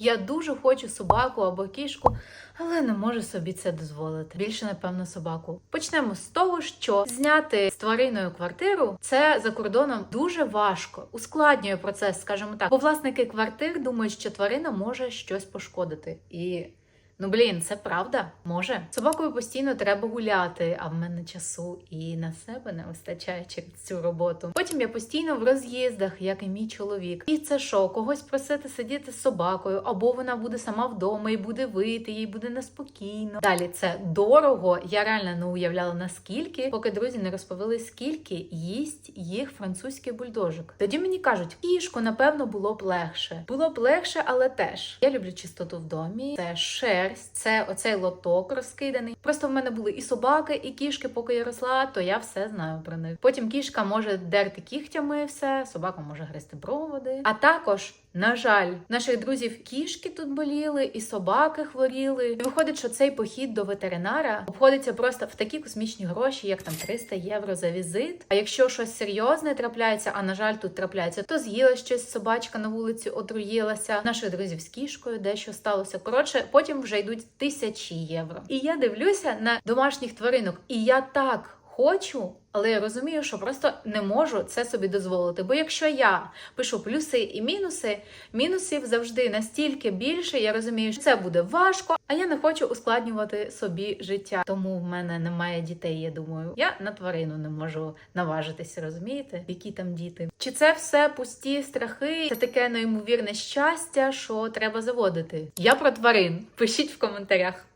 Я дуже хочу собаку або кішку, але не можу собі це дозволити. Більше, напевно, собаку. Почнемо з того, що зняти з твариною квартиру це за кордоном дуже важко, ускладнює процес, скажімо так. Бо власники квартир думають, що тварина може щось пошкодити. І ну блін, це правда може. Собакою постійно треба гуляти, а в мене часу і на себе не вистачає через цю роботу. Потім я постійно в роз'їздах, як і мій чоловік. І це що, когось просити сидіти з собакою, або вона буде сама вдома і буде вийти, їй буде неспокійно. Далі це дорого. Я реально не уявляла наскільки, поки друзі не розповіли, скільки їсть їх французький бульдожик. Тоді мені кажуть, кішку, напевно, було б легше. Було б легше, але теж я люблю чистоту в домі. Це шерсть, це оцей лоток розкиданий. Просто в мене були і собаки, і кішки, поки я росла, то я все знаю про них. Потім кішка може дерти кігтями все, собака може гризти проводи. А також. На жаль, наших друзів кішки тут боліли, і собаки хворіли. І виходить, що цей похід до ветеринара обходиться просто в такі космічні гроші, як там 300 євро за візит. А якщо щось серйозне трапляється, а на жаль, тут трапляється, то з'їла щось собачка на вулиці, отруїлася. Наших друзів з кішкою дещо сталося. Коротше, потім вже йдуть тисячі євро. І я дивлюся на домашніх тваринок, і я так. Хочу, але я розумію, що просто не можу це собі дозволити. Бо якщо я пишу плюси і мінуси, мінусів завжди настільки більше, я розумію, що це буде важко, а я не хочу ускладнювати собі життя. Тому в мене немає дітей. Я думаю, я на тварину не можу наважитися, розумієте? Які там діти? Чи це все пусті страхи? Це таке неймовірне щастя, що треба заводити? Я про тварин. Пишіть в коментарях.